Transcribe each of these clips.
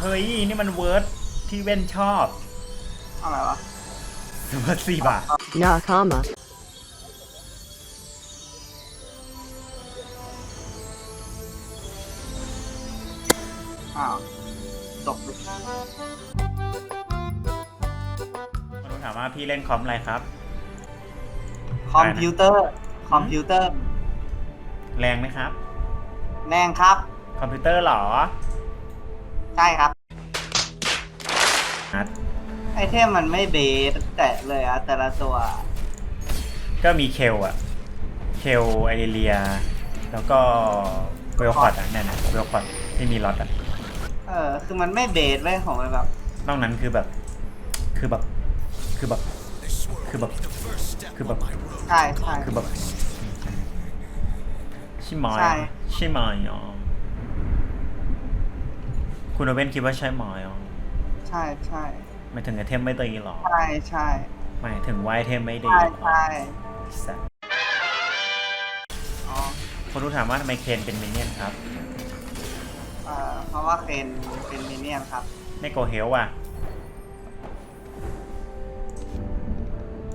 เฮ้ย นี่มันเวิร์ดที่เว้นชอบอะไรวะเวิร์ดสี่บาท Nakama. อ้าวตกมาดูถามว่าพี่เล่นคอมอะไรครับ คอมพิวเตอร์ คอมพิวเตอร์ แรงไหมครับ แรงครับ คอมพิวเตอร์เหรอ ใช่ครับ นัดไอเทมมันไม่เบสแต่เลยอะแต่ละตัว ก็มีเคลอะเคลไอเรีย แล้วก็เวลคอร์ดอะเนี่ยนะเวลคอร์ดที่มีล็อตอะเออ คือมันไม่เบสไว้ยของมันแบบ นอกนั้นคือแบบ คือแบบคือแบบคือแบบคือแบบใช่ใช่ คือแบบใช่ไหมใช่ใช่ไหมอ๋อ คุณโอเว่นคิดว่าใช่ไหมอ๋อใช่ใช่หมายถึงไอเทมไม่ดีหรอใช่ใช่หมายถึงว่าไอเทมไม่ดีใช่หรอใช่สัสอ๋อคนรู้ถามว่าทำไมเคนเป็นมินเนี่ยนครับ เอ่อเพราะว่าเคนเป็นมินเนี่ยนครับ ในโกเฮลว่ะ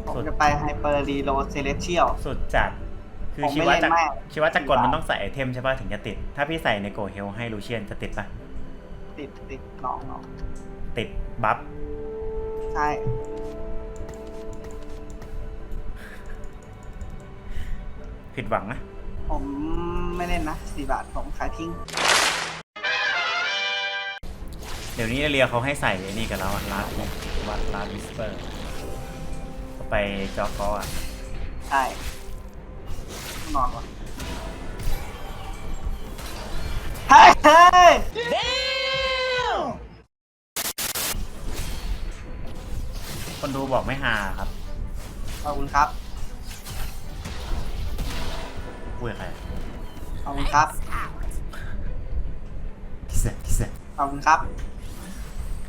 ผมสุดจะไปไฮเปอร์รีโลเซเลเชียล สุดจัด คือผมชีไม่วะเล่นจักรมาก ชีวะจักรกลมันต้องใส่ไอเทมใช่ป่ะถึงจะติด ถ้าพี่ใส่ในโกเฮลให้ลูเชียนจะติดป่ะ ติดติดลองลองติดบัฟใช่ผิดหวังนะ ผมไม่เล่นนะสี่บาทผมขายทิ้ง เดี๋ยวนี้เรียเขาให้ใส่ไอ้นี่กันแล้วอะลาสวัดลาสวิสเปอร์ก็ไปจอกออะ ใช่นอนวะเฮ้ย คนดูบอกไม่ฮาครับขอบคุณครับพูดกับใครขอบคุณครับคิเซคิเซขอบคุณครับ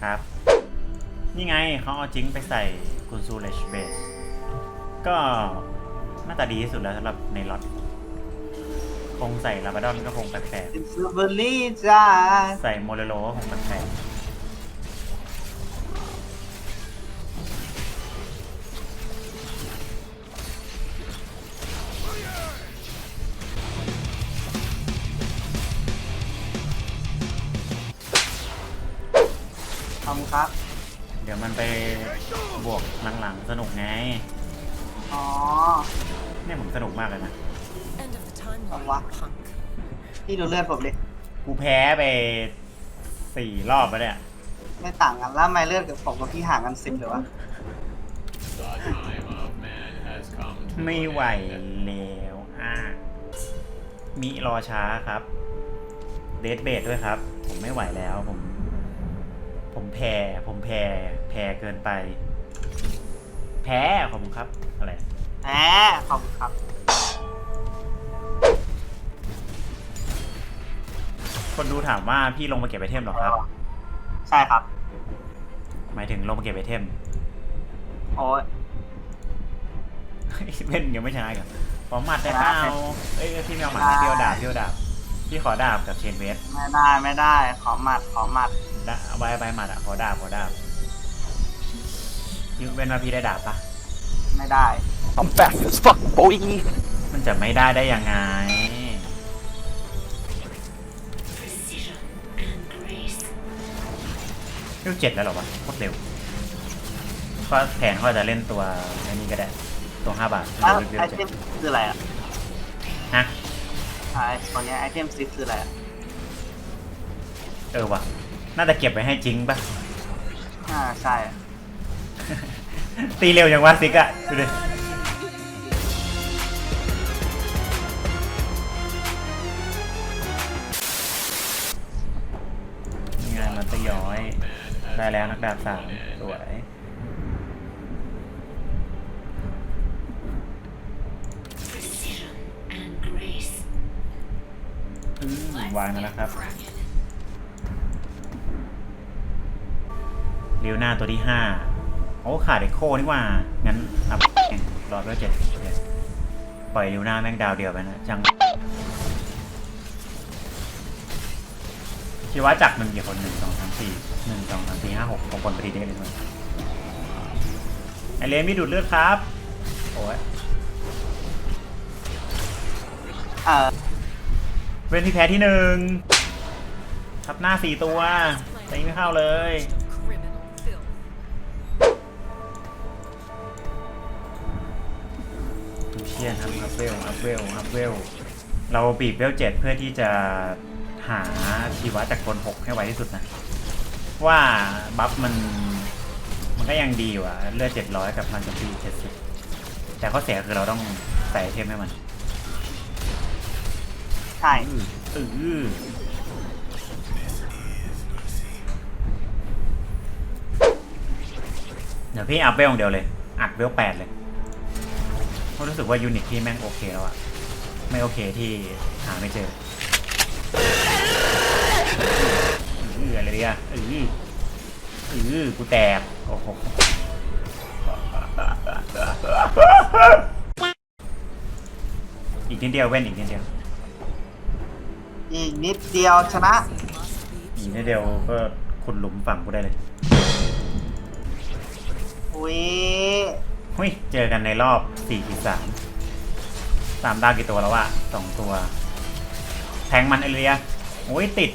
ครับ นี่ไงเขาเอาจิงไปใส่กุนซูเลชเบส ก็หน้าตาดีที่สุดแล้วสำหรับในล็อตคงใส่ลาบาดอนก็คงแปลกเป็นซูเบอร์รี่จ้าๆใส่โมเรโลก็คงแปลกข อบคุณครับๆเดี๋ยวมันไปบวกหลังๆสนุกไง อ๋อ เนี่ยผมสนุกมากเลยนะ End of the เอา timeline, วะ punk. พี่ดูเลือดผมดิ กูแพ้ไปสี่รอบแล้วเนี่ย ไม่ต่างกันแล้วทำไมเลือดกับผมกับพี่ห่างกันสิบเลยวะไม่ไหวแล้วอะมีรอช้าครับ เดทเบดด้วยครับ ผมไม่ไหวแล้วผม ผมแพ้ผมแพ้แพ้เกินไป แพ้ขอบคุณครับ อะไร แหมขอบคุณครับ คนดูถามว่าพี่ลงมาเก็บไอเทมเหรอครับ ใช่ครับ หมายถึงลงมาเก็บไอเทมโอ้ย เล่นยังไม่ชนะอีกันขอหมัดได้เปล่าเอ้ยพี่ไม่เอาหมัดนะพี่เอาดาบพี่เอาดาบพี่ขอดาบกับเชนเวส ไม่ได้ไม่ได้ ขอหมัดขอหมัด ดาเอาใบใบหมัดอะขอดาบขอดาบพี่เว้นมาพี่ได้ดาบปะไม่ได้ I'm fast as fuck, boy. มันจะไม่ได้ได้ยังไงเร็วเจ็ดแล้วเหรอวะโคตรเร็วก็แผนเขาอาจจะเล่นตัวอันนี้ก็ได้ ตัวห้าบาทแล้วเร็วไอเจ็ดเทมคืออะไรอะฮะ ไอตัวเนี้ยไอเทมซิกคืออะไรอะเออวะ น่าจะเก็บไว้ให้จริงปะอ่าใช่ ตีเร็วอย่างว่าซิกอะดูดินี่ไงมันตะย้อย ได้แล้วนักดาบสามสวยอืมวางแล้วนะครับ รียวหน้าตัวที่ห้าโอ้ขาดเอ็กโคนี่ว่า งั้นอัพแข่งรอด้วยเจ็ดปล่อยเรียวหน้าแม่งดาวเดียวไปนะจังชีวะจักมันกี่คนหนึ่งสองสามสี่หนึ่งสองสามสี่ห้าหกหกคนพอดีได้เลยมั้ยไอเลม่ดูดเลือดครับ โอ้ยเออเว้นที่แพ้ที่หนึ่งทับหน้าสี่ตัวแตีไม่เข้าเลย เชียนครับอัพเวลอัพเวลอัพเวลเราบีบเวลเจ็ดเพื่อที่จะหาชีวะจากคนหกให้ไวที่สุดนะ ว่าบัฟมันมันก็ยังดีกว่าเลือดเจ็ดร้อยกับพันกับปีเจ็ดสิบแต่ข้อเสียคือเราต้องใส่ไอเทมให้มันใช่อืออือเดี๋ยวพี่อัพเวลอย่างเดียวเลย อัดเวลแปดเลย เพราะรู้สึกว่ายูนิตที่แม่งโอเคแล้วอะไม่โอเคที่หาไม่เจอเอออะไรเนี่ยเออเออกูแตก โอ้โหอีกนิดเดียวเว้นอีกนิดเดียว อีกนิดเดียวชนะ อีกนิดเดียวก็ขุดหลุมฝั่งกูได้เลย หุ้ย เจอกันในรอบ4ขีด3สามดาวกี่ตัวแล้ววะสองตัว แทงมันเอเรียโอ้ยติด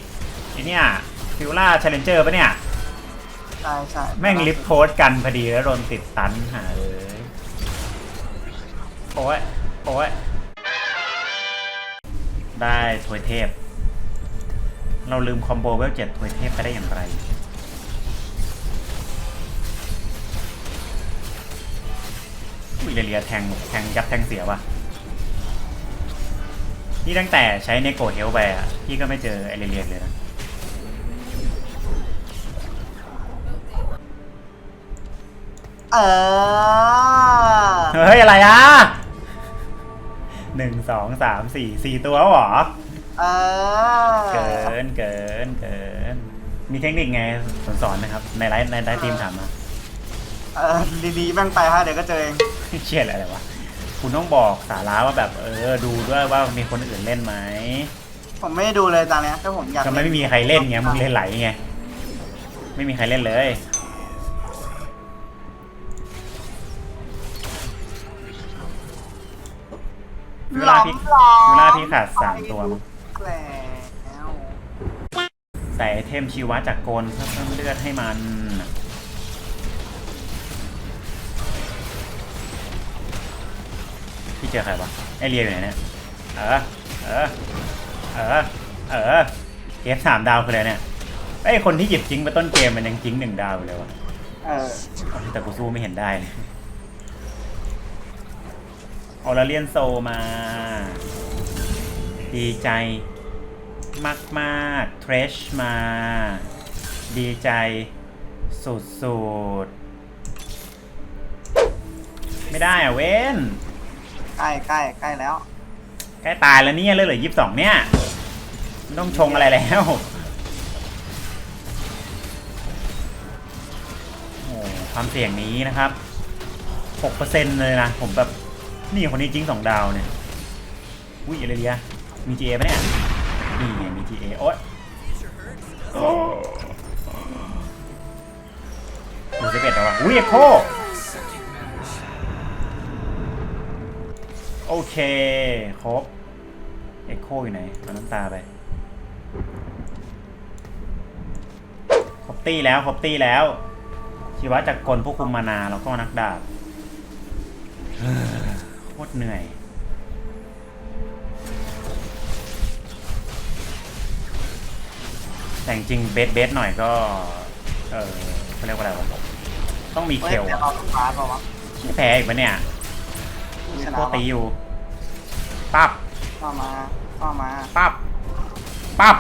ไอเนี่ยฟิวล่าชาเลนเจอร์ปะเนี่ย ใช่ใช่แม่งลิฟต์โพสต์กันพอดีแล้วโดนติดตันหาเลยโอ้ยโอ้ยได้ถวยเทพ เราลืมคอมโบเวลเจ็ดถวยเทพไปได้อย่างไร อุ้ยเรียแทงแทงยับแทงเสียว่ะ นี่ตั้งแต่ใช้เนโกเฮลไปอะพี่ก็ไม่เจอไอเรียเลยนะเออเฮ้ย อะไรอะหนึ่งสองสามสี่สี่ตัวหรอ เออ เกินเกินเกินมีเทคนิคไงสอนสอนนะครับ ในไลฟ์ในไลฟ์ทีมถามมา เออดีๆแม่งไปฮะเดี๋ยวก็เจอเองเชี่ยอะไรวะ คุณต้องบอกสาระว่าแบบเออดูด้วยว่ามีคนอื่นเล่นไหมผมไม่ได้ดูเลยตอนเนี้ยถ้าผมอยากก็ไม่มีใครเล่นไงมึงเล่นไหลไงไม่มีใครเล่นเลยเวลาพี่หลอมๆเวลาพี่ขาดสามตัวมั้งแล้วใส่ไอเทมชีวะจากกลเพื่อเพิ่มเลือดให้มัน เจอใครวะไอเรียอยู่ไหนเนี่ยเออเออเออเออเกมสามดาวคืออะไรเนี่ยไอคนที่หยิบจิงมาต้นเกมมันยังจิงหนึ่งดาวอยู่เลยวะเออแต่กูสู้ไม่เห็นได้เลยออลาเลียนโซมา ดีใจมากมากเทรชมา ดีใจสุดสุดๆไม่ได้อะเว้น ใกล้ใกล้ใกล้แล้ว ใกล้ตายแล้วเนี่ยเลยเหลือยี่สิบสองเนี่ยไม่ต้องชงอะไรแล้วโอ้ความเสี่ยงนี้นะครับหกเปอร์เซ็นต์เลยนะ ผมแบบนี่คนนี้จริงสองดาวเนี่ยอุ้ยอะไรเดียมี GA ปะเนี่ยนี่ไงมี GA โอ๊ยโอ้ดูสิบเอ็ดแล้ววะอุ้ยเอโค โอเค ครบ เอ็กโคอยู่ไหนเอาน้ำตาไป ครบตี้แล้ว ครบตี้แล้ว ชีวะจากกลผู้คุมมานาแล้วก็นักดาบเฮ้อโคตรเหนื่อยแต่จริงๆเบสเบสหน่อยก็ เออเขาเรียกว่าอะไรวะต้องมีเฮ้เคยลจะอะเอาฟ้าเปล่าวะไม่แพ้อีกปะเนี่ย ชนะโคตรตีอยู่ ปั๊บ เข้ามาเข้ามาปั๊บ ปั๊บ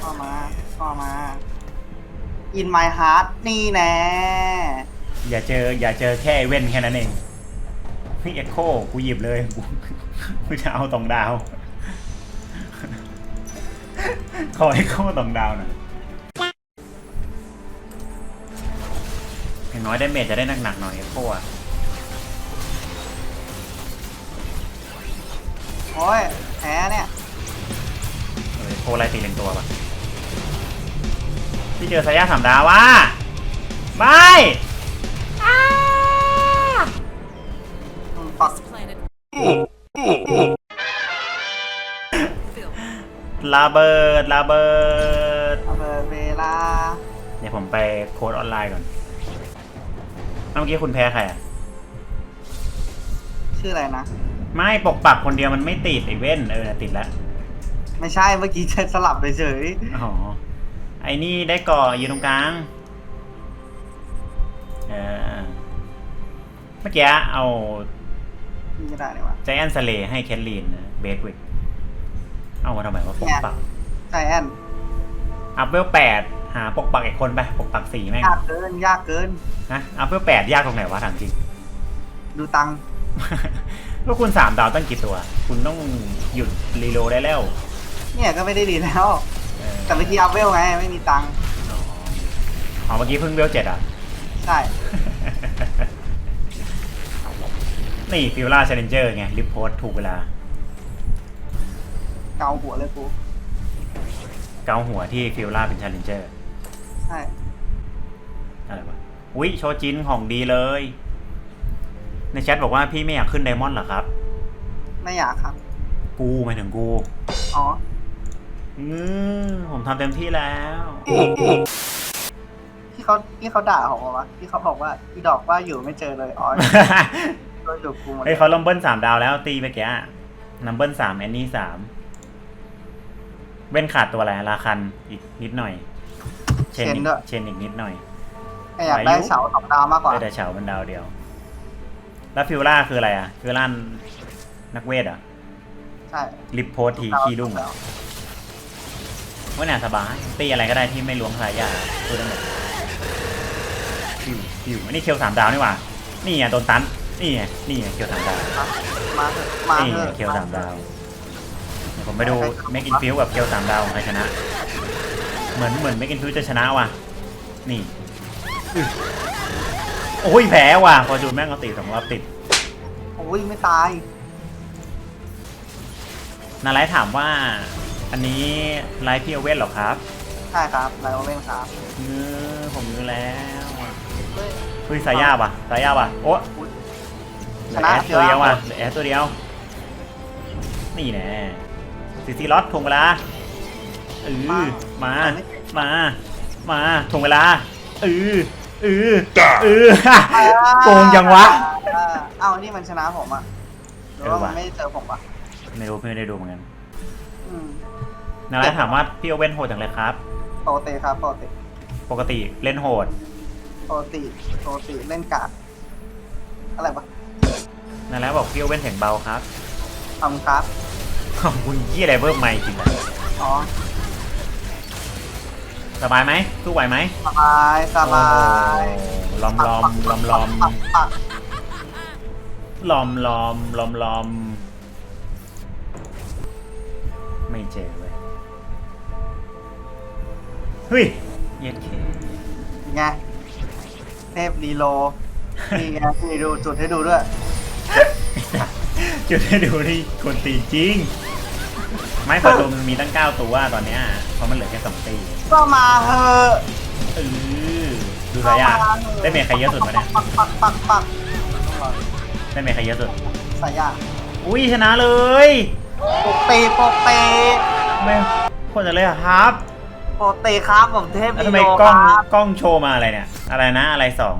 เข้ามาเข้ามา in my heart นี่แน่อย่าเจอ อย่าเจอแค่ไอ้เว้นแค่นั้นเองพี่เอ็กโคกูหยิบเลย กูกูจะเอาตรงดาว ขอเอ็กโคตรงดาวหน่อยอย่างน้อยได้เมจจะได้หนักๆหน่อยเอ็กโคอะ โอ้ยแพ้เนี่ยเออโทรอะไรตีเป็นตัวปะพี่เจอสายาสามดาวว่าไม่อืมปัก planet. Phil. ระเบิดระเบิดระเบิดเวลาเดี๋ยวผมไปโค้ดออนไลน์ก่อนเมื่อกี้คุณแพ้ใครอะชื่ออะไรนะ ไม่ปกปักคนเดียวมันไม่ติดไอเว่นเออติดแล้วไม่ใช่เมื่อกี้จะสลับไปเฉยอ๋อไอ้นี่ได้ก่ออยู่ตรงกลางเออเมื่อกี้เอานี่ก็ได้นี่วะใจแอนสเลให้แคทลีนเบสวิกเอามาทำไมว่าปกปักใจแอนอัพเวลแปดหาปกปักอีกคนไปปกปักสี่แม่งยากเกินยากเกินนะอัพเวลแปดยากตรงไหนวะถามจริง ดูตังค์ แล้วคุณสามดาวตั้งกี่ตัว คุณต้องหยุดรีโหลดได้แล้วเนี่ยก็ไม่ได้ดีแล้ว เออแต่เมื่อกี้อัพเวลไงไม่มีตังค์อ๋ออ๋อเมื่อกี้เพิ่งเวลเจ็ดอะ ใช่นี่ฟิวล่าเชลเลนเจอร์ไงริปโพสถูกเวลา เกาหัวเลยกูเกาหัวที่ฟิวล่าเป็นเชลเลนเจอร์ ใช่อะไรวะ อุ๊ย โชจินของดีเลย ในแชทบอกว่าพี่ไม่อยากขึ้นไดมอนด์เหรอครับ ไม่อยากครับ กูหมายถึงกูอ๋อ อืมผมทำเต็มที่แล้ว ที่เขาที่เขาด่าผมวะที่เขาบอกว่าอีดอกว่าอยู่ไม่เจอเลยอ๋อ โดนอยู่กูหมดเฮ้ยเขาลัมเบิลสามดาวแล้วตีไปแกนัมเบิลสามแอนนี่สามเว้นขาดตัวอะไรลาคันอีกนิดหน่อย เชนอีกเชนอีกนิดหน่อย แต่อยากได้เสาสองดาวมากกว่าเออแต่เฉามันดาวเดียว แล้วฟิวล่าคืออะไรอะฟิวล่านักเวทอะใช่ลิปโพสทีขี้ดุ้งอะว่าน่าสบายตีอะไรก็ได้ที่ไม่ล้วงสายยาพูดได้หมดฟิวฟิวอันนี้เคียวสามดาวนี่หว่านี่ไงโดนตันนี่ไงนี่ไงเคียวสามดาวมาเถอะมานี่เถไงอะเคียวสามดาวเดี๋ยวผมไปดูเมกินฟิวกับเคียวสามดาวของใครชนะ เหมือนเหมือนเมกินฟิวจะชนะว่ะนี่อื้อ โอ้ยแพ้ว่ะพอจูนแม่งเขาตีสองรอบติดโอ้ยไม่ตายนาไลท์ถามว่า อันนี้ไลฟ์พี่โอเว่นเหรอครับใช่ครับไลโอเว่นครับเออผมรู้แล้วเฮ้ยเฮ้ยสายยาป่ะสายยาป่ะโอ้อุ๊ยเหลืชอนะแอสตัวเดียวว่ะเดี๋ยวเหลือแอสตัวเดียว นี่แน่ซีซีล็อตทวงเวลาเออมา มา มาทวงเวลาเออ เออเออโกงจังวะอ่าเอ้านี่มันชนะผมอะหรือว่าเออมัว่ะนไม่ได้เจอผมปะไม่รู้ไม่ได้ดูเหมือนกันอืมนาไลท์ถามว่าพี่โอเว่นโหดจังเลยครับ ปกติครับปกติปกติเล่นโหด ปกติปกติเล่นการ์ดอะไรปะนาไลท์บอกพี่โอเว่นเสียงเบาครับทำครับ ของคุณยี่อะไรเพิ่มไม่จริงอะอ๋อ สบายไหมสู้ไหวไหมสบายสบายโอ้ลอมลอมลอมลอมปักปักลอมลอมลอมลอมไม่เจอเว้ยเฮ้ยเย็นเคไงเทพรีโลนี่ไงนี่ดูจุดให้ดูด้วย จุดให้ดูนี่คนตีจริง ไม้ขอตัวมันมีตั้งเก้าตัวตอนเนี้ย เพราะมันเหลือแค่สองตีก็มาเถอะเออดูสายยาได้เมย์ใครเยอะสุดมาเนี่ยปักปักปักปักได้เมย์ใครเยอะสุดสายยาอุ้ยชนะเลยปกเตปกเตไม่คนจะเลยอะครับปกเตครับผมเทพแล้วรีทำไมโลกล้องครับกล้องโชว์มาอะไรเนี่ย อะไรนะอะไรสอง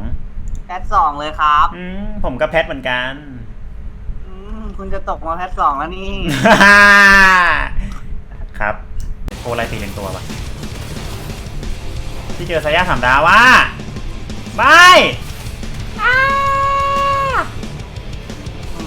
แพทสองเลยครับอืมผมก็แพทเหมือนกันอืมคุณจะตกมาแพทสองแล้วนี่ ครับ โคอะไรตีเป็นตัวปะที่เจอสายาสามดาวว่าบายอ้า